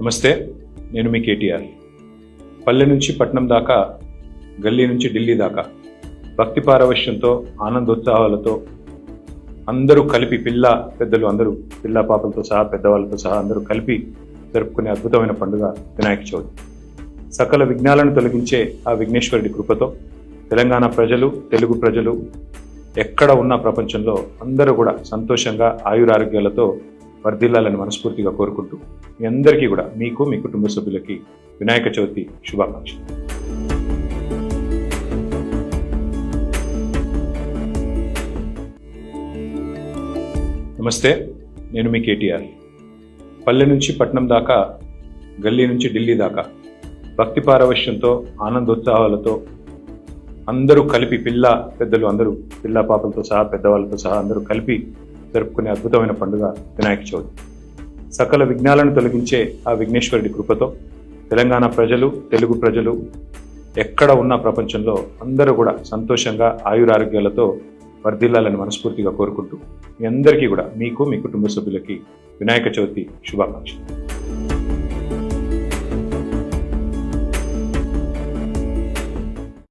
నమస్తే నేను మీ కేటీఆర్. పల్లె నుంచి పట్నం దాకా గల్లీ నుంచి ఢిల్లీ దాకా భక్తి పారవశ్యంతో ఆనందోత్సాహాలతో అందరూ కలిపి పిల్ల పెద్దలు అందరూ పిల్ల పాపలతో సహా పెద్దవాళ్ళతో సహా అందరూ కలిపి జరుపుకునే అద్భుతమైన పండుగ వినాయక చవితి. సకల విఘ్నాలను తొలగించే ఆ విఘ్నేశ్వరుడి కృపతో తెలంగాణ ప్రజలు తెలుగు ప్రజలు ఎక్కడ ఉన్న ప్రపంచంలో అందరూ కూడా సంతోషంగా ఆయురారోగ్యాలతో వర్ధిల్లాలని మనస్ఫూర్తిగా కోరుకుంటూ మీ అందరికీ కూడా మీకు మీ కుటుంబ సభ్యులకి వినాయక చవితి శుభాకాంక్షలు. నమస్తే నేను మీ కేటీఆర్. పల్లె నుంచి పట్నం దాకా గల్లీ నుంచి ఢిల్లీ దాకా భక్తి పారవశ్యంతో ఆనందోత్సాహాలతో అందరూ కలిపి పిల్ల పెద్దలు అందరూ పిల్ల పాపలతో సహా పెద్దవాళ్ళతో సహా అందరూ కలిపి జరుపుకునే అద్భుతమైన పండుగ వినాయక చవితి. సకల విఘ్నాలను తొలగించే ఆ విఘ్నేశ్వరుడి కృపతో తెలంగాణ ప్రజలు తెలుగు ప్రజలు ఎక్కడ ఉన్న ప్రపంచంలో అందరూ కూడా సంతోషంగా ఆయురారోగ్యాలతో వర్ధిల్లాలని మనస్ఫూర్తిగా కోరుకుంటూ మీ అందరికీ కూడా మీకు మీ కుటుంబ సభ్యులకి వినాయక చవితి శుభాకాంక్షలు.